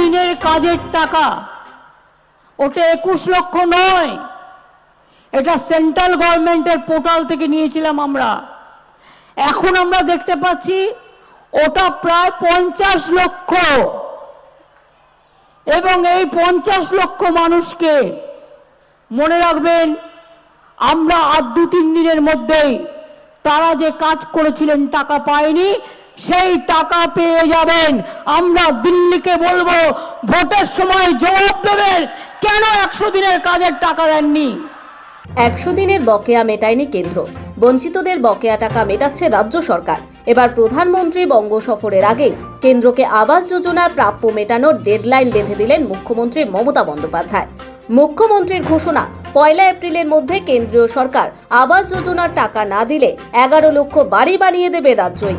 দিনের কাজের টাকা। ওটা একুশ লক্ষ নয়। এটা সেন্ট্রাল গভর্নমেন্টের পোর্টাল থেকে নিয়েছিলাম আমরা। এখন আমরা দেখতে পাচ্ছি, ওটা প্রায় পঞ্চাশ লক্ষ। এবং এই পঞ্চাশ লক্ষ মানুষকে, মনে রাখবেন, আমরা আর দু তিন দিনের মধ্যেই তারা যে কাজ করেছিলেন, টাকা পায়নি সেই টাকা পেয়ে যাবেন। আমরা দিল্লিকে বলব, ভোটের সময় জবাব দেবেন, কেন একশো দিনের কাজের টাকা দেননি? একশো দিনের বকেয়া মেটায়নি কেন্দ্র। বঞ্চিতদের বকেয়া টাকা মেটাচ্ছে রাজ্য সরকার। এবার প্রধানমন্ত্রী বঙ্গ সফরের আগে কেন্দ্রকে আবাস যোজনার প্রাপ্য মেটানোর ডেডলাইন বেঁধে দিলেন মুখ্যমন্ত্রী মমতা বন্দ্যোপাধ্যায়। মুখ্যমন্ত্রীর ঘোষণা, পয়লা এপ্রিলের মধ্যে কেন্দ্রীয় সরকার আবাস যোজনার টাকা না দিলে এগারো লক্ষ বাড়ি বানিয়ে দেবে রাজ্যই।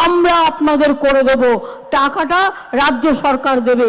আমরা আপনাদের করে দেব। টাকাটা রাজ্য সরকার দেবে।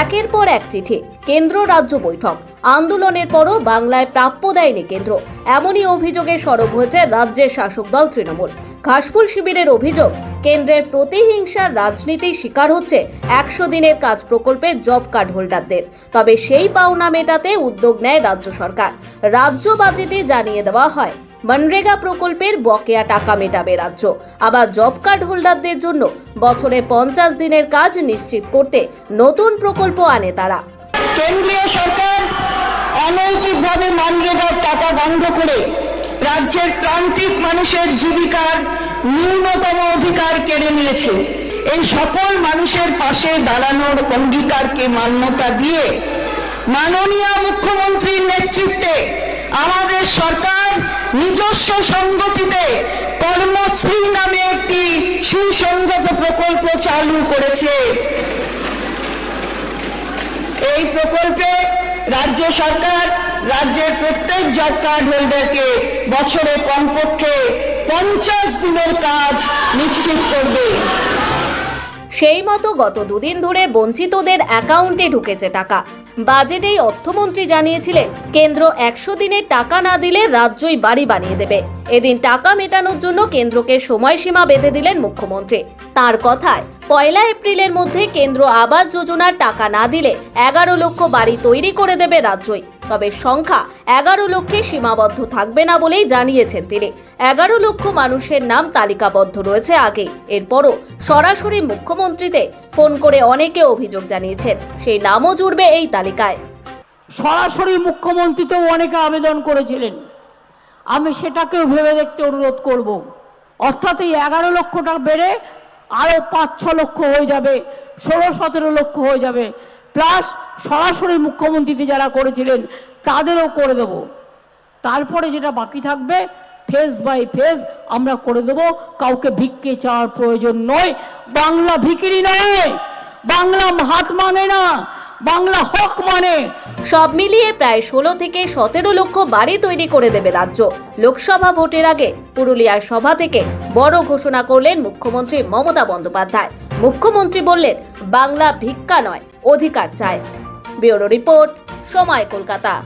একের পর এক চিঠি, কেন্দ্র রাজ্য বৈঠক। আন্দোলনের পরও বাংলায় প্রাপ্য দেয়নি কেন্দ্র। এমনই অভিযোগে সরব হয়েছে রাজ্যের শাসক দল তৃণমূল। ঘাসফুল শিবিরের অভিযোগ, কেন্দ্রের প্রতিহিংসার রাজনীতির শিকার হচ্ছে একশো দিনের কাজ প্রকল্পের জব কার্ড হোল্ডারদের। তবে সেই পাওনা মেটাতে উদ্যোগ নেয় রাজ্য সরকার। রাজ্য বাজেটে জানিয়ে দেওয়া হয় মনরেগা প্রকল্পের বকেয়া টাকা মেটাবে রাজ্য আবার জব কার্ড হোল্ডারদের জন্য বছরে পঞ্চাশ দিনের কাজ নিশ্চিত করতে নতুন প্রকল্প আনে তারা। কেন্দ্রীয় সরকার অনৈতিকভাবে মানরেগার টাকা বন্ধ করে রাজ্যের প্রান্তিক মানুষের জীবিকার ন্যূনতম অধিকার কেড়ে নিয়েছে। এই সকল মানুষের পাশে দাঁড়ানোর অঙ্গীকারকে মান্যতা দিয়ে মাননীয় মুখ্যমন্ত্রীর নেতৃত্বে আমাদের সরকার নিজস্ব সংগতিতে কর্মশ্রী নামে একটি সুসংগত প্রকল্প চালু করেছে। এই প্রকল্পে রাজ্য সরকার, রাজ্যের প্রত্যেক জব কার্ড হোল্ডারকে বছরে কমপক্ষে পঞ্চাশ দিনের কাজ নিশ্চিত করবে। সেই মতো গত দুদিন ধরে বঞ্চিতদের অ্যাকাউন্টে ঢুকেছে টাকা। বাজেটেই অর্থমন্ত্রী জানিয়েছিলেন, কেন্দ্র একশো দিনে টাকা না দিলে রাজ্যই বাড়ি বানিয়ে দেবে। এদিন টাকা মেটানোর জন্য কেন্দ্রকে সময়সীমা বেঁধে দিলেন মুখ্যমন্ত্রী। তার কথায়, পয়লা এপ্রিলের মধ্যে কেন্দ্র আবাস যোজনার টাকা না দিলে এগারো লক্ষ বাড়ি তৈরি করে দেবে রাজ্যই। তবে সংখ্যা এগারো লক্ষে সীমাবদ্ধ থাকবে না বলেই জানিয়েছেন তিনি। এগারো লক্ষ মানুষের নাম তালিকাবদ্ধ রয়েছে আগে। এরপরও সরাসরি মুখ্যমন্ত্রীতে ফোন করে অনেকে অভিযোগ জানিয়েছেন, সেই নামও জুড়বে এই তালিকায়। সরাসরি মুখ্যমন্ত্রীতেও অনেকে আবেদন করেছিলেন। আমি সেটাকেও ভেবে দেখতে অনুরোধ করব। অর্থাৎ এই এগারো লক্ষটা বেড়ে আরও পাঁচ, ছ লক্ষ হয়ে যাবে, ষোলো, সতেরো লক্ষ হয়ে যাবে। প্লাস সরাসরি মুখ্যমন্ত্রীতে যারা করেছিলেন, তাদেরও করে দেব। তারপরে যেটা বাকি থাকবে, ফেজ বাই ফেজ আমরা করে দেব। কাউকে ভিক্ষে চাওয়ার প্রয়োজন নয়। বাংলা ভিকিরি নয়। বাংলা হাত মানে না। বাংলা হক মানে। সব মিলিয়ে প্রায় ষোলো থেকে সতেরো লক্ষ বাড়ি তৈরি করে দেবে রাজ্য। লোকসভা ভোটের আগে পুরুলিয়ার সভা থেকে বড় ঘোষণা করলেন মুখ্যমন্ত্রী মমতা বন্দ্যোপাধ্যায়। মুখ্যমন্ত্রী বললেন, বাংলা ভিক্ষা নয়, অধিকার চায় ব্যুরো রিপোর্ট, সময় কলকাতা।